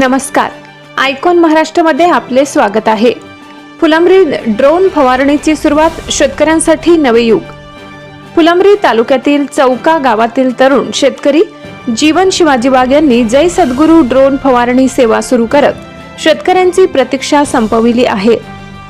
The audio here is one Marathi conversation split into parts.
नमस्कार. आयकॉन महाराष्ट्रामध्ये आपले स्वागत आहे. फुलंब्री ड्रोन फवारणीची सुरुवात शेतकऱ्यांसाठी नवे युग. फुलंब्री तालुक्यातील चौका गावातील तरुण शेतकरी जीवन शिवाजी बाग यांनी जय सद्गुरू ड्रोन फवारणी सेवा सुरू करत शेतकऱ्यांची प्रतीक्षा संपविली आहे.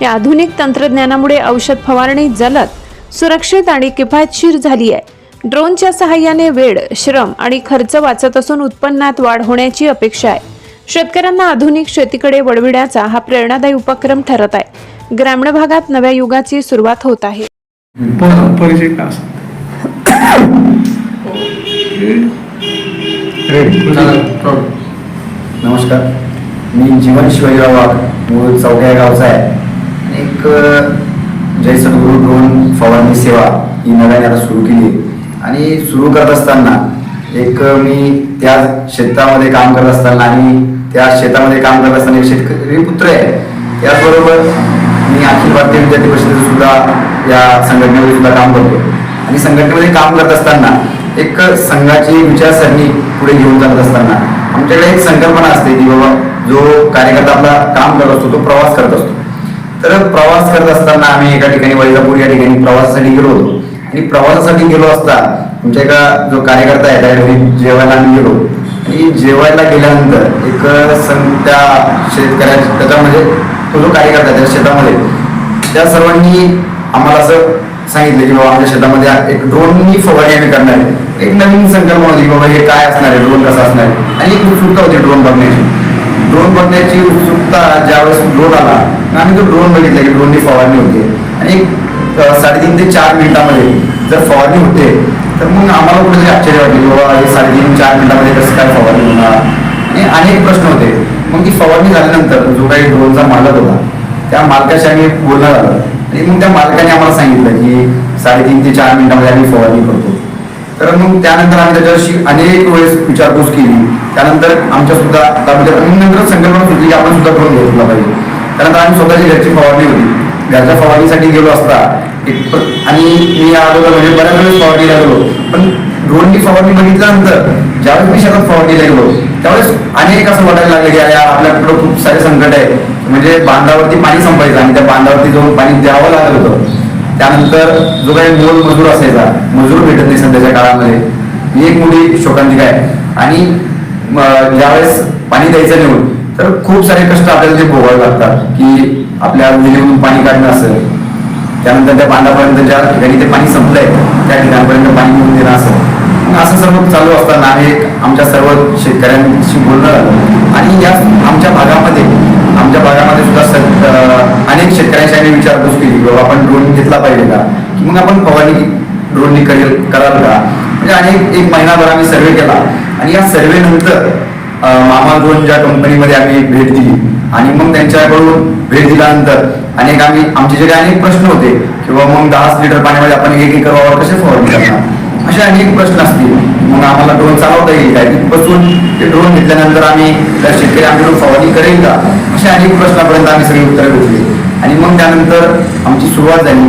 या आधुनिक तंत्रज्ञानामुळे औषध फवारणी जलद सुरक्षित आणि किफायतशीर झाली आहे. ड्रोनच्या सहाय्याने वेळ श्रम आणि खर्च वाचत असून उत्पन्नात वाढ होण्याची अपेक्षा आहे. शेतकऱ्यांना आधुनिक शेतीकडे वळविण्याचा हा प्रेरणादायी उपक्रम ठरत आहे. ग्रामीण भागात नव्या युगाची सुरुवात होत आहे. नमस्कार. मी जीवन शिवाजीराव वाघ मूळ चौक्या या गावचा आहे. आणि एक जय सद्गुरू ड्रोन फवारणी सेवा ही नव्याने आता सुरू केली आहे. आणि सुरू करत असताना एक मी त्या शेतामध्ये काम करत असताना आणि त्या शेतामध्ये काम करत असताना शेतकरी पुत्र आहे. त्याचबरोबर मी अखिल भारतीय विद्यार्थी परिषदेत सुद्धा या संघटनेमध्ये सुद्धा काम करतो. आणि संघटनेमध्ये काम करत असताना एक संघाची विचारसरणी पुढे घेऊन जात असताना आमच्याकडे एक संकल्पना असते की बाबा जो कार्यकर्ता आपला काम करत असतो तो प्रवास करत असतो. तर प्रवास करत असताना आम्ही एका ठिकाणी वैजापूर या ठिकाणी प्रवासासाठी गेलो होतो. आणि प्रवासासाठी गेलो असता आमच्या एका जो कार्यकर्ता आहे त्या जेवायला आम्ही गेलो की जेवायला गेल्यानंतर एक सं त्या शेतकऱ्या त्याच्यामध्ये म्हणजे तो जो कार्यकर्ता त्या शेतामध्ये त्या सर्वांनी आम्हाला असं सांगितलं की बाबा आमच्या शेतामध्ये एक ड्रोननी फवारणी आम्ही करणार आहे. एक नवीन संकल्पना होती की बाबा हे काय असणार आहे? ड्रोन कसा असणार आहे? आणि एक उत्सुकता होती ड्रोन बघण्याची. ड्रोन बघण्याची उत्सुकता ज्यावेळेस ड्रोन आला आम्ही तो ड्रोन बघितला की ड्रोननी फवारणी होती. आणि साडेतीन ते चार मिनिटामध्ये जर फवारणी होते तर मग आम्हाला कुठेतरी आश्चर्य वाटले बाबा हे साडेतीन चार मिनिटामध्ये कसं काय फवारणी होणार? आणि अनेक प्रश्न होते. मग ती फवारणी झाल्यानंतर जो काही ड्रोनचा मालक होता त्या मालकाशी आम्ही बोलणं झालं. आणि मग त्या मालकाने आम्हाला सांगितलं की साडेतीन ते चार मिनिटामध्ये आम्ही फवारणी करतो. तर मग त्यानंतर आम्ही त्याच्याशी अनेक वेळेस विचारपूस केली. त्यानंतर आमच्या सुद्धा म्हणजे नंतर संकल्पना सुचली की आपण सुद्धा ड्रोन घेतला पाहिजे. त्यानंतर आम्ही स्वतःची घरची फवारणी होती. घरच्या फवारणीसाठी गेलो असता. आणि मी अगोदर म्हणजे बऱ्याच वेळेस फवारणीला गेलो पण ड्रोनची फवारणी बघितल्यानंतर ज्यावेळेस मी शेतात फवारणीला गेलो त्यावेळेस अनेक असं वाटायला लागलं की आपल्याकडं आपल्याकडे खूप सारे संकट आहे. म्हणजे बांधावरती पाणी संपायचं आणि त्या बांधावरती जाऊन पाणी द्यावं लागत होतं. त्यानंतर जो काही मोल मजूर असायचा मजूर भेटत नाही सध्याच्या काळामध्ये. ही एक मोठी शोकांतिका आहे. आणि ज्यावेळेस पाणी द्यायचं निवडून तर खूप सारे कष्ट आपल्याला ते भोगावे लागतात. की आपल्या विहिरीमधून पाणी काढणं असेल त्यानंतर त्या बांधापर्यंत ज्या ठिकाणी ते पाणी संपलंय त्या ठिकाणपर्यंत पाणी मिळून देणं असेल. असं सर्व चालू असताना आम्ही एक आमच्या सर्व शेतकऱ्यांशी बोलणं झालं. आणि या आमच्या भागामध्ये आमच्या भागामध्ये सुद्धा अनेक शेतकऱ्यांशी आम्ही विचारपूस केली बाबा आपण ड्रोन घेतला पाहिजे का? की मग आपण फवारणी ड्रोननी करेल कराल का? म्हणजे अनेक एक महिनाभर आम्ही सर्वे केला. आणि या सर्वे नंतर मामा दोन ज्या कंपनीमध्ये आम्ही भेट दिली. आणि मग त्यांच्याकडून भेट दिल्यानंतर अनेक आम्ही आमचे जे काही अनेक प्रश्न होते किंवा मग दहा लिटर पाण्यामध्ये आपण एक एकर वावर कसे फवारणी करणार? असे अनेक प्रश्न असतील. मग आम्हाला ड्रोन चालवता येईल काय बसून ते ड्रोन घेतल्यानंतर आम्ही त्या शेतकरी आमच्याकडून फवारणी करेल का? असे अनेक प्रश्नापर्यंत आम्ही सगळी उत्तरं घेतली. आणि मग त्यानंतर आमची सुरुवात झाली.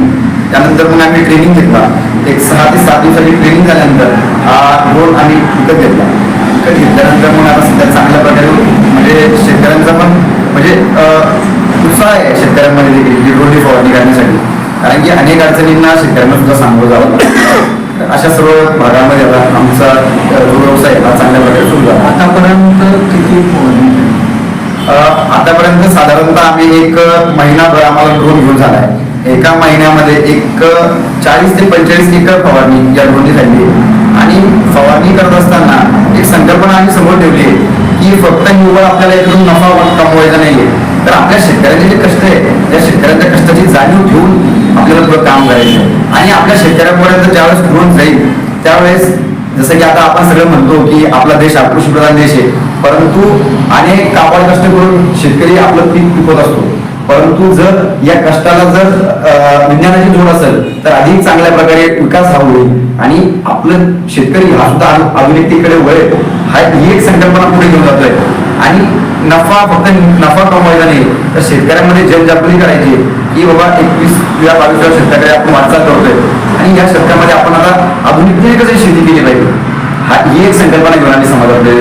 त्यानंतर मग आम्ही ट्रेनिंग घेतला. एक सहा ते सात दिवसाची ट्रेनिंग झाल्यानंतर हा ड्रोन आम्ही विकत घेतला. विकत घेतल्यानंतर मग आता सध्या चांगल्या प्रकारे म्हणजे शेतकऱ्यांचा पण म्हणजे उत्साह आहे शेतकऱ्यांमध्ये देखील ड्रोनची फवारणी करण्यासाठी. कारण की अनेक अडचणींना शेतकऱ्यांना सुद्धा सामोरं जावं लागतं. अशा सर्व भागामध्ये आता आमचा व्यवसाय हा चांगल्या प्रकारे सुरू झाला. आतापर्यंत किती आतापर्यंत साधारणतः आम्ही एक महिनाभर आम्हाला ड्रोन घेऊन झाला आहे. एका महिन्यामध्ये एक चाळीस ते पंचेचाळीस एकर फवारणी या ड्रोनची झाली आणि फवारणी करत असताना एक संकल्पना आम्ही समोर ठेवली आहे की फक्त निव्वळ आपल्याला इकडून नफा कमवायचा नाहीये. तर आपल्या शेतकऱ्यांचे जे कष्ट आहे त्या शेतकऱ्यांच्या कष्टाची जाणीव घेऊन आपल्याला काम करायचं आणि आपल्या शेतकऱ्यांपर्यंत ज्यावेळेस पुरवून जाईल त्यावेळेस जसं की आता आपण सगळं म्हणतो की आपला देश हा कृषीप्रधान देश आहे. परंतु अनेक कापड कष्ट करून शेतकरी आपलं पीक पिकवत असतो. परंतु जर या कष्टाला जर विज्ञानाची जोड असेल तर अधिक चांगल्या प्रकारे विकास हा होईल. आणि आपलं शेतकरी हा सुद्धा आधुनिकतेकडे वळेल. हा ही एक संकल्पना पुढे घेऊन जातोय. आणि नफा फक्त नफा कमवायचा नाही तर शेतकऱ्यांमध्ये जनजागृती करायची. की बाबा एकवीस या बावीस वेळा शेतकऱ्याकडे आपण वाटचाल करतोय. आणि या शेतकऱ्यामध्ये आपण आता आधुनिकतेने कसं शेती केली पाहिजे हा ही एक संकल्पना घेऊन आम्ही समाजामध्ये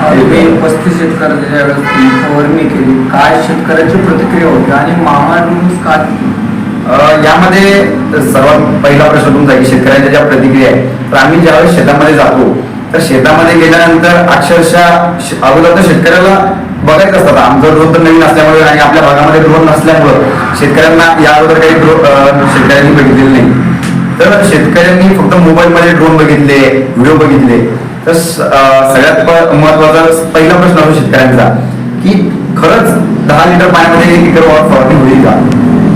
तुम्ही पस्तीस शेतकऱ्याच्या ज्यावेळेस फवारणी केली काय शेतकऱ्याची प्रतिक्रिया होती आणि मामा न्यूज काय यामध्ये सर्वात पहिला प्रश्न तुमचा की शेतकऱ्यांच्या ज्या प्रतिक्रिया आहे तर आम्ही ज्यावेळेस शेतामध्ये जातो तर शेतामध्ये गेल्यानंतर अक्षरशः अगोदर तर शेतकऱ्याला बघायचं असतात आमचं ड्रोन तर नवीन असल्यामुळे आणि आपल्या भागामध्ये ड्रोन नसल्यामुळं शेतकऱ्यांना या अगोदर काही ड्रो अं, शेतकऱ्यांनी बघितलेलं नाही. तर शेतकऱ्यांनी फक्त मोबाईलमध्ये ड्रोन बघितले व्हिडिओ बघितले. तर सगळ्यात महत्त्वाचा पहिला प्रश्न असतो शेतकऱ्यांचा की खरंच दहा लिटर पाण्यामध्ये एक लिटर वावर फवारणी होईल का?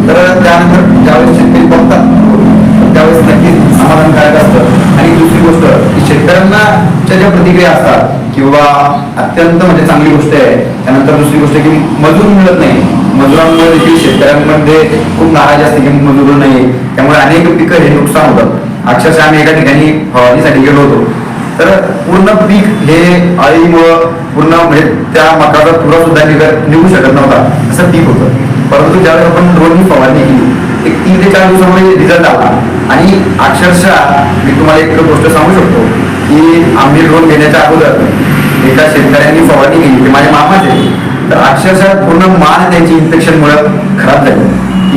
तर त्यानंतर ज्यावेळेस शेतकरी बघतात त्यावेळेस नक्कीच समाधानकारक असतं. आणि दुसरी गोष्ट की शेतकऱ्यांना च्या ज्या प्रतिक्रिया असतात किंवा अत्यंत म्हणजे चांगली गोष्ट आहे त्यानंतर दुसरी गोष्ट की मजूर मिळत नाही. मजुरांमुळे देखील शेतकऱ्यांमध्ये खूप नाराजी असते की मजूर नाही. त्यामुळे अनेक पिकं हे नुकसान होतात अक्षरशः आम्ही एका ठिकाणी फवारणीसाठी गेलो होतो. तर पूर्ण पीक हे अळीमुळं पूर्ण म्हणजे त्या मकाचा तुरा सुद्धा निघू शकत नव्हता. असं पीक होतं. परंतु ज्यावेळेस आपण ड्रोननी फवारणी केली एक तीन ते चार दिवसामध्ये रिझल्ट आला. आणि अक्षरशः मी तुम्हाला एक गोष्ट सांगू शकतो की आम्ही ड्रोन घेण्याच्या अगोदर एका शेतकऱ्यांनी फवारणी केली ते माझ्या मामाचे. तर अक्षरशः पूर्ण मान त्यांची इन्फेक्शनमुळे खराब झाली.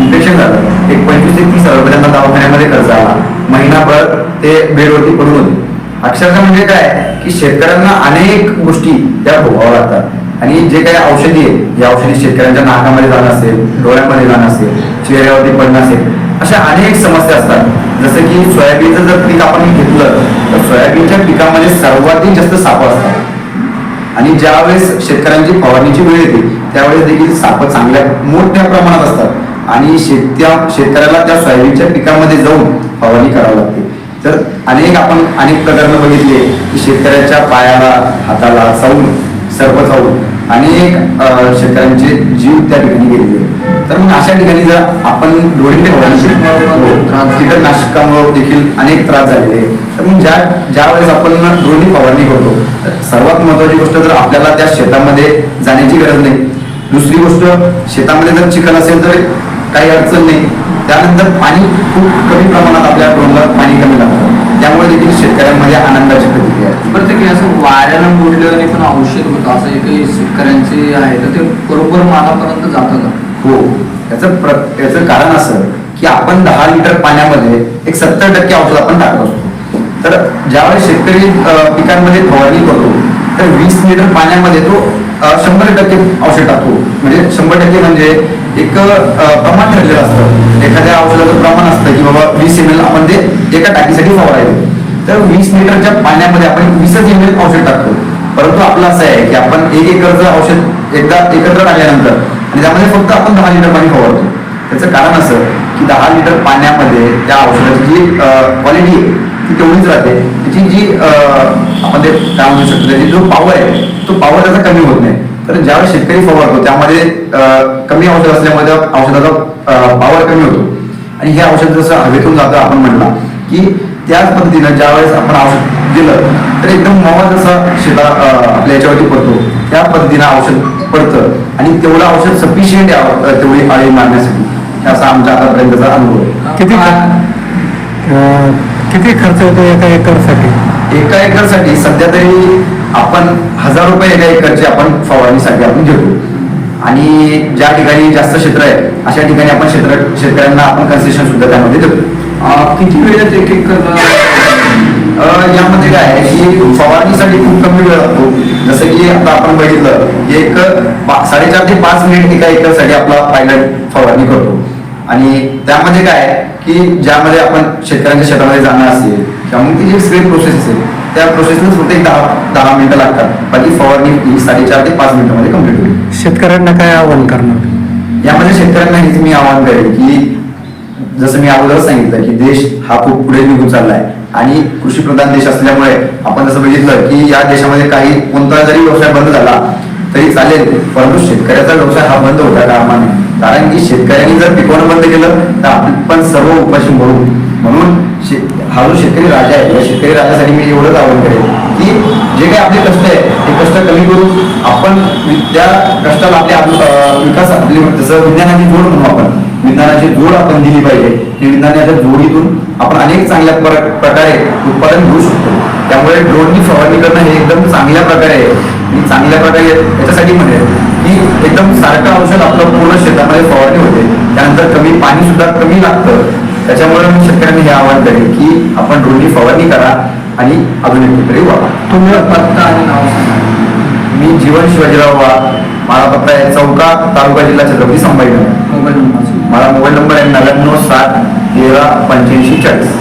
इन्फेक्शन झालं. एक पंचवीस ते तीस हजार रुपये त्यांना दवाखान्यामध्ये खर्च आला. महिनाभर ते बेडवरती पडून होते. अक्षरशः म्हणजे काय? की शेतकऱ्यांना अनेक गोष्टी त्या भोगाव्या लागतात. आणि जे काही औषधी आहे या औषधी शेतकऱ्यांच्या नाकामध्ये जाणं असेल डोळ्यामध्ये जाणं असेल चेहऱ्यावरती पडणं असेल अशा अनेक समस्या असतात. जसं की सोयाबीनचं जर पीक आपण घेतलं तर सोयाबीनच्या पिकामध्ये सर्वाधिक जास्त साप असतात. आणि ज्यावेळेस शेतकऱ्यांची फवारणीची वेळ येते त्यावेळेस देखील साप चांगल्या मोठ्या प्रमाणात असतात. आणि शेत्या शेतकऱ्याला त्या सोयाबीनच्या पिकामध्ये जाऊन फवारणी करावी लागते. तर अनेक आपण अनेक प्रकरणं बघितले की शेतकऱ्याच्या पायाला हाताला चावून सर्प चावून अनेक शेतकऱ्यांचे जीव त्या ठिकाणी गेलेले तर मग अशा ठिकाणी जर आपण डोळीने कीटकनाशकामुळे देखील अनेक त्रास झालेले तर मग ज्या ज्या वेळेस आपण ड्रोननी फवारणी करतो तर सर्वात महत्वाची गोष्ट जर आपल्याला त्या शेतामध्ये जाण्याची गरज नाही दुसरी गोष्ट शेतामध्ये जर चिखल असेल तर काही अडचण नाही. त्यानंतर पाणी खूप कमी प्रमाणात आपल्या डोंगरात पाणी कमी लागतं. त्यामुळे देखील शेतकऱ्यांमध्ये आनंदाची प्रतिक्रिया आहे. प्रत्येक असं वाऱ्यानं मोडल्याने पण औषध होतं असं एकही शेतकऱ्यांचे आहे तर ते बरोबर मालापर्यंत जातं का? हो. याचं प्र याचं कारण असं की आपण दहा लिटर पाण्यामध्ये एक सत्तर टक्के औषध आपण टाकत असतो. तर ज्यावेळेस शेतकरी पिकांमध्ये फवारणी करतो तर वीस लिटर पाण्यामध्ये तो शंभर टक्के औषध टाकतो. म्हणजे शंभर टक्के म्हणजे एक प्रमाण ठरलेलं असतं. एखाद्या औषधाचं प्रमाण असतं की बाबा वीस एम एल आपण ते एका टाकीसाठी फवारायचं. तर वीस लिटरच्या पाण्यामध्ये आपण वीसच एम एल औषध टाकतो. परंतु आपलं असं आहे की आपण एक एकरचं औषध एकदा एकत्र टाकल्यानंतर आणि त्यामध्ये फक्त आपण दहा लिटर पाणी फवारतो. त्याचं कारण असं की दहा लिटर पाण्यामध्ये त्या औषधाची जी क्वालिटी आहे ती तेवढीच राहते. त्याची जी आपण ते काय म्हणू शकतो त्याची जो पावर आहे तो पावर त्याचा कमी होत नाही. तर ज्यावेळेस शेतकरी फवारतो त्यामध्ये कमी औषध असल्यामुळे त्या औषधाचा पॉवर कमी होतो. आणि हे औषध जसं हवेतून जातं आपण म्हटलं की त्याच पद्धतीनं ज्यावेळेस आपण औषध दिलं तर एकदम मवा जसा शेता आपल्या याच्यावरती पडतो त्या पद्धतीनं औषध पडतं. आणि तेवढं औषध सफिशियंट आहे तेवढी आळी मारण्यासाठी. हे असा आमच्या आतापर्यंतचा अनुभव आहे. किती अं, किती खर्च होतो एका एकरसाठी? एका एकरसाठी सध्या तरी आपण हजार रुपये एका एकरची आपण फवारणीसाठी आपण घेतो. आणि ज्या ठिकाणी जास्त क्षेत्र आहे अशा ठिकाणी आपण क्षेत्र शेतकऱ्यांना आपण कन्सेशन सुद्धा त्यामध्ये देतो. किती वेळेत एक एक यामध्ये काय आहे की फवारणीसाठी खूप कमी वेळ लागतो. जसं की आता आपण बघितलं की एक साडेचार ते पाच मिनिट एका एकरसाठी आपला पायलट फवारणी करतो. आणि त्यामध्ये काय आहे की ज्यामध्ये आपण शेतकऱ्यांच्या शेतामध्ये जाणं असेल मग ती जी स्प्रे प्रोसेस असेल त्या प्रोसेसला फक्त एक दहा दहा मिनिटं लागतात. बाकी फवारणी ही साडेचार ते पाच मिनिटामध्ये कंप्लीट होईल. शेतकऱ्यांना काय आव्हान करणार? यामध्ये शेतकऱ्यांना हेच मी आवाहन करेन की जसं मी अगोदर सांगितलं की देश हा खूप पुढे निघून चाललाय. आणि कृषी प्रधान देश असल्यामुळे आपण जसं बघितलं की या देशामध्ये काही कोणता जरी व्यवसाय बंद झाला तरी चालेल. परंतु शेतकऱ्याचा व्यवसाय हा बंद होता कामा नये कारण की शेतकऱ्यांनी जर पिकवणं बंद केलं तर आपण पण सर्व उपाशी म्हणून शे- हा जो शेतकरी राजा आहे या शेतकरी राजासाठी मी एवढंच आवाहन करेन की जे काही आपले कष्ट आहे ते कष्ट कमी करून आपण त्या कष्टाला आपल्या विकास आपली जसं विज्ञानाची जोड म्हणू आपण विज्ञानाची जोड आपण दिली पाहिजे. त्या विज्ञानाच्या जोडीतून आपण अनेक चांगल्या प्रकारे उत्पादन घेऊ शकतो. त्यामुळे ड्रोननी फवारणी करणं हे एकदम चांगल्या प्रकारे आहे. मी चांगल्या प्रकारे याच्यासाठी म्हणेल की एकदम सारखं औषध आपलं पूर्ण शेतामध्ये फवारणी होते. त्यानंतर कमी पाणी सुद्धा कमी लागतं. त्याच्यामुळे मी शेतकऱ्यांनी हे आवाहन करेन की आपण ड्रोननी फवारणी करा आणि आधुनिक पिंपरी वापरा. तुम्ही पत्ता आणि नाव सांगा. मी जीवन शिवाजीराव वाघ माझा पत्ता आहे चौका तालुका जिल्हा छत्रपती संभाजीनगर. Mobile number. माझा मोबाईल नंबर आहे नव्याण्णव सात तेरा पंच्याऐंशी चाळीस.